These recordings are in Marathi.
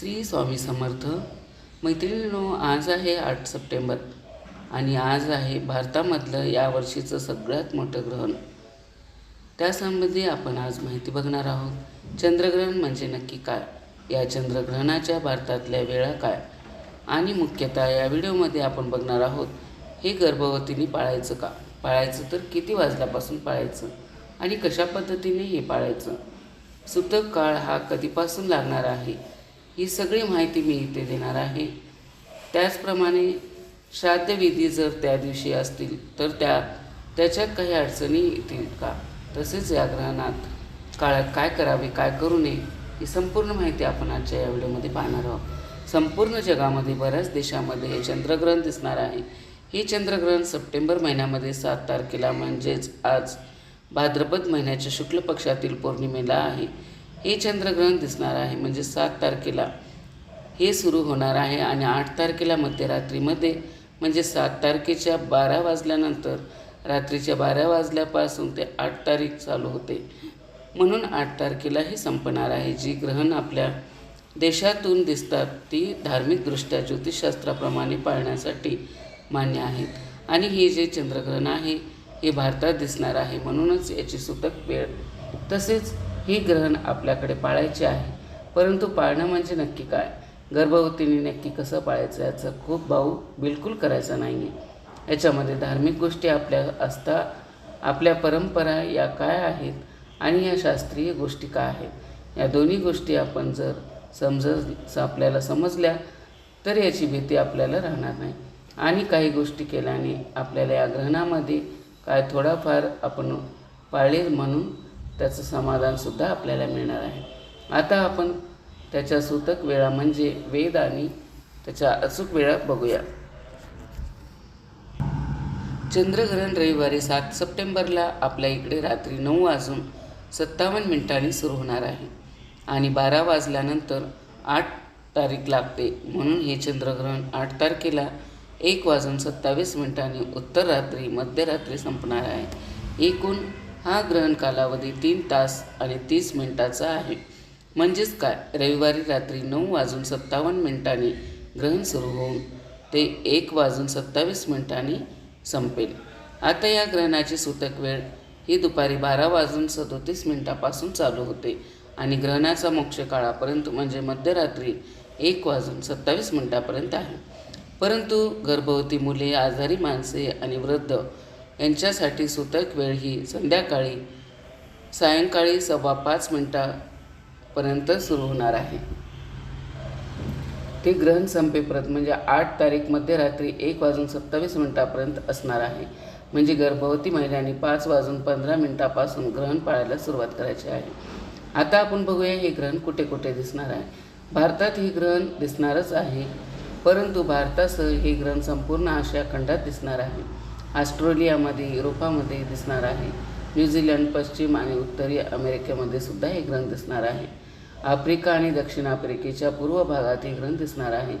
श्री स्वामी समर्थ. मैत्रिणींनो आज आहे आठ सप्टेंबर आणि आज आहे भारतामधलं या वर्षीचं सगळ्यात मोठं ग्रहण. त्यासंबंधी आपण आज माहिती बघणार आहोत चंद्रग्रहण म्हणजे नक्की काय? या चंद्रग्रहणाच्या भारतातल्या वेळा काय? आणि मुख्यतः या व्हिडिओमध्ये आपण बघणार आहोत हे गर्भवतीने पाळायचं का? पाळायचं तर किती वाजल्यापासून पाळायचं? आणि कशा पद्धतीने हे पाळायचं? सुतक काळ हा कधीपासून लागणार आहे? ही सगळी माहिती मी इथे देणार आहे. त्याचप्रमाणे श्राद्धविधी जर त्या दिवशी असतील तर त्या त्याच्यात काही अडचणी येतील का? तसेच या ग्रहणात काळात काय करावे काय करू नये ही संपूर्ण माहिती आपण आजच्या या व्हिडिओमध्ये पाहणार आहोत. संपूर्ण जगामध्ये बऱ्याच देशामध्ये हे चंद्रग्रहण दिसणार आहे. हे चंद्रग्रहण सप्टेंबर महिन्यामध्ये सात तारखेला म्हणजेच आज भाद्रपद महिन्याच्या शुक्ल पक्षातील पौर्णिमेला आहे. हे चंद्रग्रहण दिसणार आहे म्हणजे सात तारखेला. हे सुरू होणार आहे आणि आठ तारखेला मध्यरात्रीमध्ये म्हणजे सात तारखेच्या बारा वाजल्यानंतर रात्रीच्या बारा वाजल्यापासून ते आठ तारीख चालू होते. म्हणून आठ तारखेला हे संपणार आहे. जी ग्रहण आपल्या देशातून दिसतात ती धार्मिकदृष्ट्या ज्योतिषशास्त्राप्रमाणे पाळण्यासाठी मान्य आहेत. आणि हे जे चंद्रग्रहण आहे हे भारतात दिसणार आहे. म्हणूनच याची सुतक वेळ. तसेच हे ग्रहण आपल्याकडे पाळायचे आहे. परंतु पाळणं म्हणजे नक्की काय? गर्भवतीने नक्की कसं पाळायचं याचा खूप भाऊ बिलकुल करायचा नाही आहे याच्यामध्ये धार्मिक गोष्टी आपल्या असता आपल्या परंपरा या काय आहेत आणि या शास्त्रीय गोष्टी काय आहेत? या दोन्ही गोष्टी आपण जर समज आपल्याला समजल्या तर याची भीती आपल्याला राहणार नाही. आणि काही गोष्टी केल्याने आपल्याला या ग्रहणामध्ये काय थोडाफार आपण पाळले म्हणून त्याचं समाधानसुद्धा आपल्याला मिळणार आहे. आता आपण त्याच्या सूतक वेळा म्हणजे वेद आणि त्याच्या अचूक वेळा बघूया. चंद्रग्रहण रविवारी सात सप्टेंबरला आपल्या इकडे रात्री नऊ वाजून सत्तावन्न मिनिटांनी सुरू होणार आहे. आणि बारा वाजल्यानंतर आठ तारीख लागते. म्हणून हे चंद्रग्रहण आठ तारखेला एक वाजून सत्तावीस मिनिटांनी उत्तर रात्री मध्यरात्री संपणार आहे. एकूण हा ग्रहण कालावधी तीन तास आणि तीस मिनिटाचा आहे. म्हणजेच काय? रविवारी रात्री नऊ वाजून सत्तावन्न मिनिटांनी ग्रहण सुरू होऊन ते एक वाजून सत्तावीस मिनिटांनी संपेल. आता या ग्रहणाची सूतक वेळ ही दुपारी बारा वाजून सदोतीस मिनिटापासून चालू होते आणि ग्रहणाचा मोक्ष काळापर्यंत म्हणजे मध्यरात्री एक वाजून सत्तावीस मिनिटापर्यंत आहे. परंतु गर्भवती मुले आजारी माणसे आणि वृद्ध यांच्यासाठी सुतक वेळ ही संध्याकाळी सायंकाळी सव्वा पाच मिनटापर्यंत सुरू होणार आहे. ते ग्रहण संपेपर्यंत म्हणजे आठ तारीख मध्यरात्री एक वाजून सत्तावीस मिनिटापर्यंत असणार आहे. म्हणजे गर्भवती महिलांनी पाच वाजून पंधरा मिनिटापासून ग्रहण पाळायला सुरुवात करायची आहे. आता आपण बघूया हे ग्रहण कुठे कुठे दिसणार आहे. भारतात हे ग्रहण दिसणारच आहे परंतु भारतासह हे ग्रहण संपूर्ण आशिया खंडात दिसणार आहे. ऑस्ट्रेलियामध्ये युरोपामध्ये दिसणार आहे. न्यूझीलंड पश्चिम आणि उत्तरी अमेरिकेमध्ये सुद्धा हे ग्रंथ दिसणार आहे. आफ्रिका आणि दक्षिण आफ्रिकेच्या पूर्व भागात हे ग्रंथ दिसणार आहे.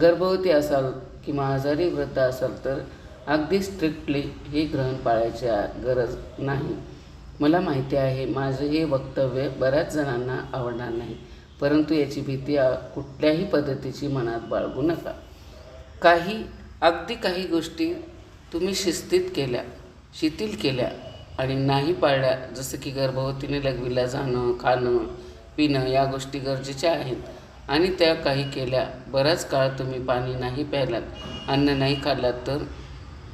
गर्भवती असाल किंवा आजारी वृद्ध असाल तर अगदी स्ट्रिक्टली हे ग्रहण पाळायची गरज नाही. मला माहिती आहे माझं हे वक्तव्य बऱ्याच जणांना आवडणार नाही परंतु याची भीती कुठल्याही पद्धतीची मनात बाळगू नका. काही अगदी काही गोष्टी तुम्ही शिस्तीत केल्या शिथिल केल्या आणि नाही पाळल्या जसं की गर्भवतीने लघवीला जाणं खाणं पिणं या गोष्टी गरजेच्या आहेत. आणि त्या काही केल्या. बराच काळ तुम्ही पाणी नाही प्यायलात अन्न नाही खाल्लात तर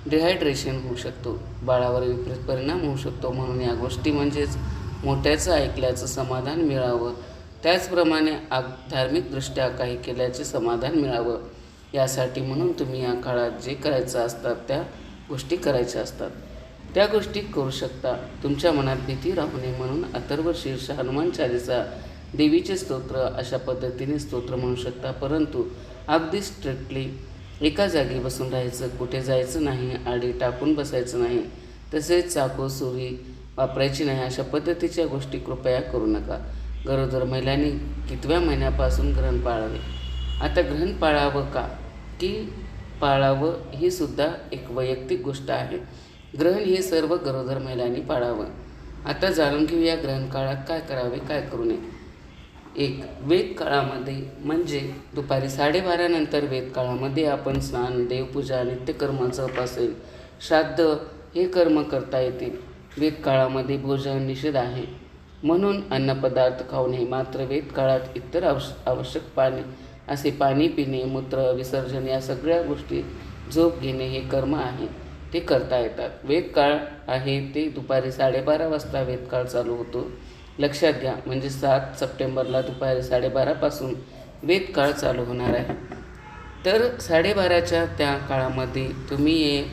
डिहायड्रेशन होऊ शकतो. बाळावर विपरीत परिणाम होऊ शकतो. म्हणून या गोष्टी म्हणजेच मोठ्याचं ऐकल्याचं समाधान मिळावं. त्याचप्रमाणे आ धार्मिकदृष्ट्या काही केल्याचे समाधान मिळावं. यासाठी म्हणून तुम्ही या काळात जे करायचं असतात त्या गोष्टी करायच्या असतात. त्या गोष्टी करू शकता. तुमच्या मनात भीती राहू नये म्हणून अथर्व शीर्ष हनुमान चालीसा देवीचे स्तोत्र अशा पद्धतीने स्तोत्र म्हणू शकता. परंतु अगदी स्ट्रिक्टली एका जागी बसून राहायचं कुठे जायचं नाही आडी टाकून बसायचं नाही तसेच चाकू सुरी वापरायची नाही अशा पद्धतीच्या गोष्टी कृपया करू नका. गरोदर महिलांनी कितव्या महिन्यापासून ग्रहण पाळावे? आता ग्रहण पाळावं का? की पाळावं ही सुद्धा एक वैयक्तिक गोष्ट आहे. ग्रहण हे सर्व गरोदर महिलांनी पाळावं. आता जाणून घेऊया ग्रहण काळात काय करावे काय करू नये. एक वेद काळामध्ये म्हणजे दुपारी साडेबारानंतर वेद काळामध्ये आपण स्नान देवपूजा नित्यकर्म जप असेल. श्राद्ध हे कर्म करता येतील. वेद काळामध्ये भोजन निषेध आहे. म्हणून अन्नपदार्थ खाऊ नये मात्र वेद काळात इतर आवश आवश्यक पाणी असे पाणी पिणे मूत्र विसर्जन या सगळ्या गोष्टी झोप घेणे हे कर्म आहे. ते करता येतात. वेद काळ आहे ते दुपारी साडेबारा वाजता वेदकाळ चालू होतो. लक्षात घ्या म्हणजे सात सप्टेंबरला दुपारी साडेबारापासून वेदकाळ चालू होणार आहे. तर साडेबाराच्या त्या काळामध्ये तुम्ही हे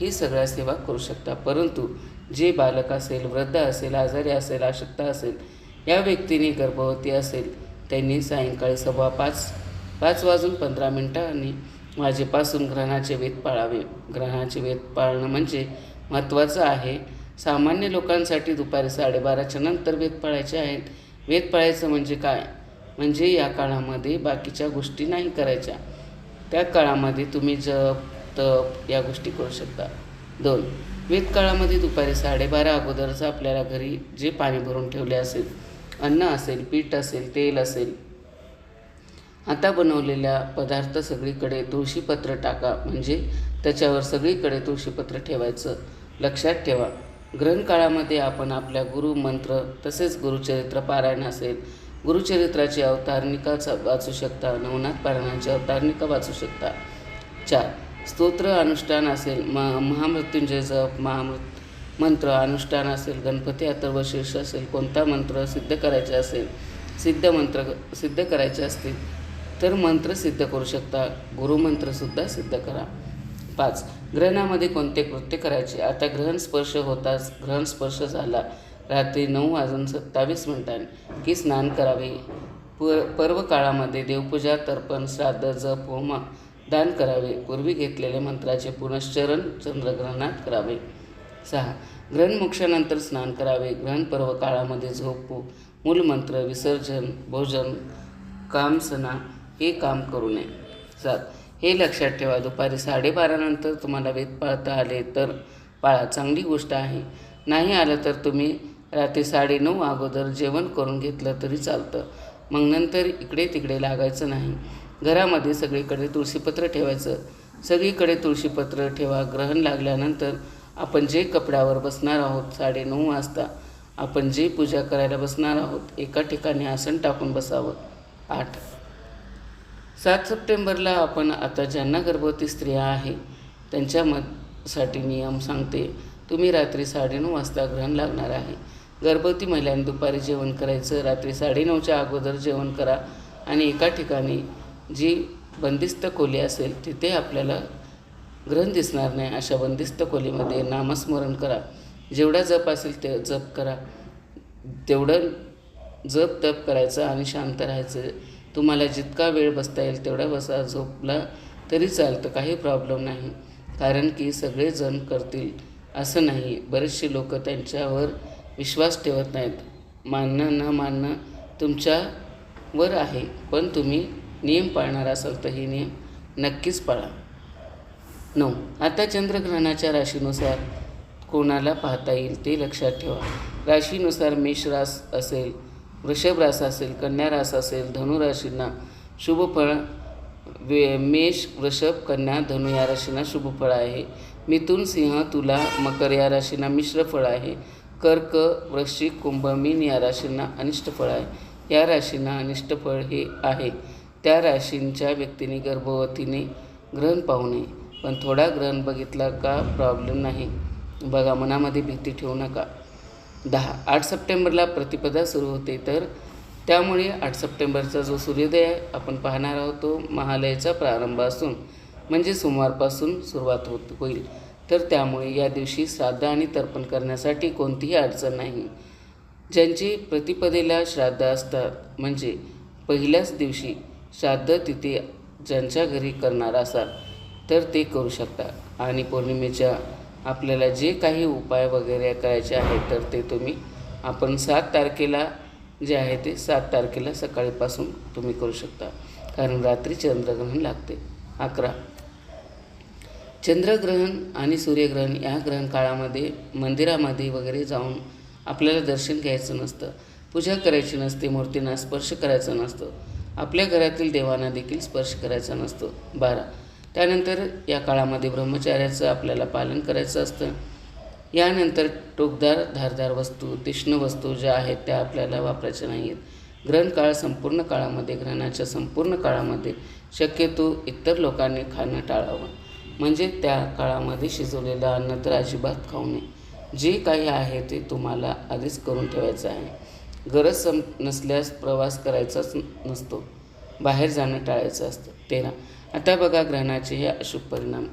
ही सगळ्या सेवा करू शकता. परंतु जे बालक असेल वृद्ध असेल आजारी असेल अशक्त असेल या व्यक्तीने गर्भवती असेल त्यांनी सायंकाळी सव्वा पाच पाच वाजून पंधरा मिनिटांनी वाजेपासून ग्रहणाचे वेध पाळावे. ग्रहणाचे वेध पाळणं म्हणजे महत्त्वाचं आहे. सामान्य लोकांसाठी दुपारी साडेबाराच्या नंतर वेध पाळायचे आहेत. वेध पाळायचं म्हणजे काय? म्हणजे या काळामध्ये बाकीच्या गोष्टी नाही करायच्या. त्या काळामध्ये तुम्ही जप तप या गोष्टी करू शकता. दोन वेद काळामध्ये दुपारी साडेबारा अगोदरच आपल्याला घरी जे पाणी भरून ठेवले असेल अन्न असेल पीठ असेल तेल असेल आता बनवलेल्या पदार्थ सगळीकडे तुळशीपत्र टाका. म्हणजे त्याच्यावर सगळीकडे तुळशीपत्र ठेवायचं. लक्षात ठेवा. ग्रहणकाळामध्ये आपण आपल्या गुरु मंत्र तसेच गुरुचरित्र पारायण असेल. गुरुचरित्राची अवतारनिका वाचू शकता. नवनाथ पारायणाची अवतारनिका वाचू शकता. चार. स्तोत्र अनुष्ठान असेल. म महामृत्युंजय जप महामृत मंत्र अनुष्ठान असेल. गणपती अथर्वशीर्ष असेल. कोणता मंत्र सिद्ध करायचे असेल? सिद्ध मंत्र सिद्ध करायचे असतील. तर मंत्र सिद्ध करू शकता. गुरुमंत्रसुद्धा सिद्ध करा. पाच ग्रहणामध्ये कोणते कृत्य करायचे? आता ग्रहण स्पर्श होताच ग्रहण स्पर्श झाला. रात्री नऊ वाजून सत्तावीस मिनिटांनी. की स्नान करावे? प पर्व काळामध्ये देवपूजा तर्पण श्राद्ध जप होमा दान करावे. पूर्वी घेतलेले मंत्राचे पुनश्चरण चंद्रग्रहणात करावे. सहा ग्रहणमोक्षानंतर स्नान करावे. ग्रहण पर्व काळामध्ये झोपू मूलमंत्र विसर्जन भोजन कामसना हे काम करू नये. सात हे लक्षात ठेवा दुपारी साडेबारानंतर तुम्हाला वेद पाळता आले तर पाळा चांगली गोष्ट आहे. नाही आलं तर तुम्ही रात्री साडेनऊ अगोदर जेवण करून घेतलं तरी चालतं. मग नंतर इकडे तिकडे लागायचं नाही. घरामध्ये सगळीकडे तुळशीपत्र ठेवायचं. सगळीकडे तुळशीपत्र ठेवा ग्रहण लागल्यानंतर आपण जे कपड्यावर बसणार आहोत साडेनऊ वाजता आपण जे पूजा करायला बसणार आहोत एका ठिकाणी आसन टाकून बसावं. आठ. सात सप्टेंबरला आपण आता ज्यांना गर्भवती स्त्रिया आहे त्यांच्या मत साठी नियम सांगते. तुम्ही रात्री साडेनऊ वाजता ग्रहण लागणार आहे. गर्भवती महिलांनी दुपारी जेवण करायचं रात्री साडेनऊच्या अगोदर जेवण करा आणि एका ठिकाणी जी बंदिस्त खोली असेल तिथे आपल्याला ग्रहण दिसणार नाही. अशा बंदिस्त खोलीमध्ये नामस्मरण करा. जेवढा जप असेल ते जप करा. तेवढं जप तप करायचं आणि शांत राहायचं. तुम्हाला जितका वेळ बसता येईल तेवढा बसा झोपला तरी चालतं काही प्रॉब्लेम नाही. कारण की सगळेजण करतील असं नाही. बरेचसे लोक त्यांच्यावर विश्वास ठेवत नाहीत. मानणं न मानणं तुमच्यावर आहे पण तुम्ही नियम पाळणार असाल तर हे नियम नक्कीच पाळा. नऊ. आता चंद्रग्रहणाच्या राशीनुसार कोणाला पाहता येईल ते लक्षात ठेवा. राशीनुसार मेष रास असेल वृषभ रास असेल कन्या रास असेल धनुराशींना शुभफळ वे मेष वृषभ कन्या धनु या राशींना शुभफळ आहे. मिथुन सिंह तुला मकर या राशींना मिश्र फळ आहे. कर्क वृश्चिक कुंभ मीन या राशींना अनिष्ट फळ आहे. या राशींना अनिष्टफळ हे आहे. त्या राशींच्या व्यक्तीने गर्भवतीने ग्रहण पाहू नये. पण थोडा ग्रहण बघितला का प्रॉब्लेम नाही. बघा मनामध्ये भीती ठेवू नका. दहा. आठ सप्टेंबरला प्रतिपदा सुरू होते तर त्यामुळे आठ सप्टेंबरचा जो सूर्योदय आहे आपण पाहणार आहोत तो महालयाचा प्रारंभ असून म्हणजे सोमवारपासून सुरुवात होत होईल. तर त्यामुळे या दिवशी श्राद्ध आणि तर्पण करण्यासाठी कोणतीही अडचण नाही. ज्यांची प्रतिपदेला श्राद्ध असतात म्हणजे पहिल्याच दिवशी श्राद्ध तिथे ज्यांच्या घरी करणार असाल तर ते करू शकता आणि पौर्णिमेच्या आपल्याला जे काही उपाय वगैरे करायचे आहेत तर ते तुम्ही आपण सात तारखेला जे आहे ते सात तारखेला सकाळीपासून तुम्ही करू शकता. कारण रात्री चंद्रग्रहण लागते. अकरा. चंद्रग्रहण आणि सूर्यग्रहण या ग्रहण काळामध्ये मंदिरामध्ये वगैरे जाऊन आपल्याला दर्शन घ्यायचं नसतं. पूजा करायची नसते मूर्तींना स्पर्श करायचा नसतो. आपल्या घरातील देवांना देखील स्पर्श करायचा नसतो. बारा. त्यानंतर या काळामध्ये ब्रह्मचार्याचं आपल्याला पालन करायचं असतं. यानंतर टोकदार धारदार वस्तू तीक्ष्ण वस्तू ज्या आहेत त्या आपल्याला वापरायच्या नाही आहेत ग्रहण काळ संपूर्ण काळामध्ये ग्रहणाच्या संपूर्ण काळामध्ये शक्यतो इतर लोकांनी खाणं टाळावं. म्हणजे त्या काळामध्ये शिजवलेलं अन्न तर अजिबात खाऊ नये. जे काही आहे ते तुम्हाला आधीच करून ठेवायचं आहे. गरज सम नसल्यास प्रवास करायचाच नसतो. बाहेर जाणं टाळायचं असतं. तेरा. आता बघा ग्रहणाचे हे अशुभ परिणाम.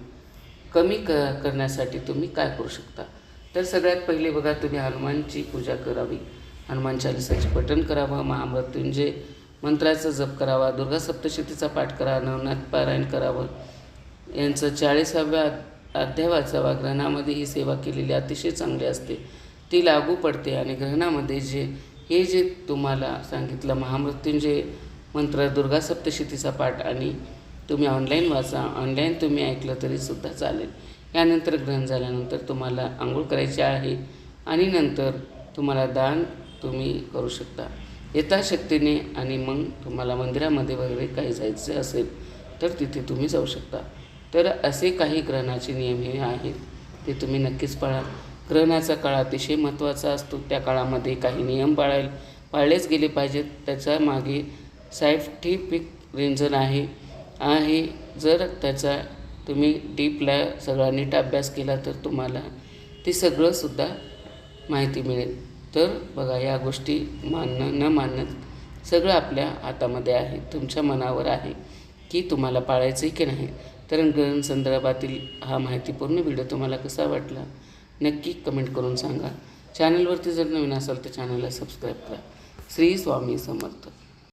कमी क करण्यासाठी तुम्ही काय करू शकता? तर सगळ्यात पहिले बघा तुम्ही हनुमानची पूजा करावी. हनुमान चालिसाचे पठण करावं महामृत्युंजय मंत्राचा जप करावा दुर्गा सप्तशतीचा पाठ करा नवनाथ पारायण करावं. यांचं चाळीसाव्या अध्याय वाचावा. ग्रहणामध्ये ही सेवा केलेली अतिशय चांगली असते. ती लागू पडते आणि ग्रहणामध्ये जे हे जे तुम्हाला सांगितलं महामृत्युंजय मंत्र दुर्गा सप्तशतीचा पाठ आणि तुम्ही ऑनलाईन वाचा. ऑनलाईन तुम्ही ऐकलं तरी सुद्धा चालेल. यानंतर ग्रहण झाल्यानंतर तुम्हाला आंघोळ करायची आहे आणि नंतर तुम्हाला दान तुम्ही करू शकता. यथाशक्तीने आणि मग तुम्हाला मंदिरामध्ये वगैरे काही जायचं असेल तर तिथे तुम्ही जाऊ शकता. तर असे काही ग्रहणाचे नियम हे आहेत ते तुम्ही नक्कीच पाळा. ग्रहणाचा काळ अतिशय महत्त्वाचा असतो. त्या काळामध्ये काही नियम पाळायला पाळलेच गेले पाहिजेत. त्याच्यामागे सायंटिफिक रिझन आहे. आहे जर त्याचा तुम्ही डीपला सगळा नीट अभ्यास केला तर तुम्हाला ते सगळंसुद्धा माहिती मिळेल. तर बघा या गोष्टी मानणं न मानणं सगळं आपल्या हातामध्ये आहे तुमच्या मनावर आहे की तुम्हाला पाळायचं आहे की नाही. तर ग्रहण संदर्भातील हा माहितीपूर्ण व्हिडिओ तुम्हाला कसा वाटला नक्की कमेंट करून सांगा. चॅनलवरती जर नवीन असाल तर चॅनलला सबस्क्राईब करा. श्री स्वामी समर्थ.